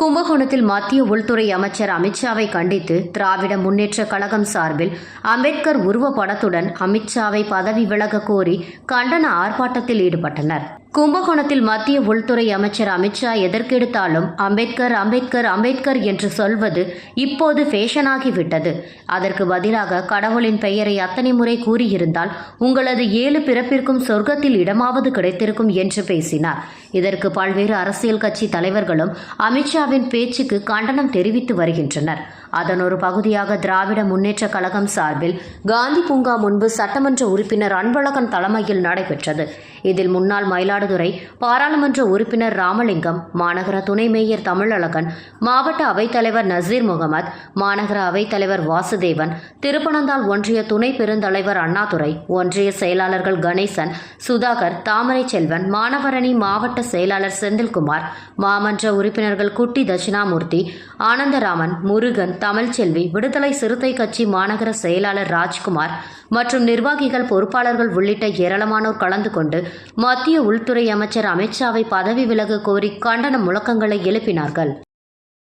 கும்பகோணத்தில் மத்திய உள்துறை அமைச்சர் அமித்ஷாவை கண்டித்து திராவிட முன்னேற்ற கழகம் சார்பில் அம்பேத்கர் உருவப்படத்துடன் அமித்ஷாவை பதவி விலக கோரி கண்டன ஆர்ப்பாட்டத்தில் ஈடுபட்டனர். கும்பகோணத்தில் மத்திய உள்துறை அமைச்சர் அமித்ஷா எதற்கெடுத்தாலும் அம்பேத்கர் அம்பேத்கர் அம்பேத்கர் என்று சொல்வது இப்போது ஃபேஷனாகிவிட்டது அதற்கு பதிலாக கடவுளின் பெயரை அத்தனை முறை கூறியிருந்தால் உங்களது ஏழு பிறப்பிற்கும் சொர்க்கத்தில் இடமாவது கிடைத்திருக்கும் என்று பேசினார். இதற்கு பல்வேறு அரசியல் கட்சி தலைவர்களும் அமித்ஷாவின் பேச்சுக்கு கண்டனம் தெரிவித்து வருகின்றனர். அதன் ஒரு பகுதியாக திராவிட முன்னேற்ற கழகம் சார்பில் காந்தி பூங்கா முன்பு சட்டமன்ற உறுப்பினர் அன்பழகன் தலைமையில் நடைபெற்றது. இதில் முன்னாள் மயிலாடுதுறை பாராளுமன்ற உறுப்பினர் ராமலிங்கம் மாநகர துணை மேயர் தமிழழகன் மாவட்ட அவைத்தலைவர் நசீர் முகமது மாநகர அவைத்தலைவர் வாசுதேவன் திருப்பனந்தாள் ஒன்றிய துணை பெருந்தலைவர் அண்ணாதுரை ஒன்றிய செயலாளர்கள் கணேசன் சுதாகர் தாமரை செல்வன் மாணவரணி மாவட்ட செயலாளர் செந்தில்குமார் மாமன்ற உறுப்பினர்கள் குட்டி தட்சிணாமூர்த்தி ஆனந்தராமன் முருகன் தமிழ்ச்செல்வி விடுதலை சிறுத்தை கட்சி மாநகர செயலாளர் ராஜ்குமார் மற்றும் நிர்வாகிகள் பொறுப்பாளர்கள் உள்ளிட்ட ஏராளமானோர் கலந்து கொண்டு மத்திய உள்துறை அமைச்சர் அமித்ஷாவை பதவி விலக கோரி கண்டன முழக்கங்களை எழுப்பினார்கள்.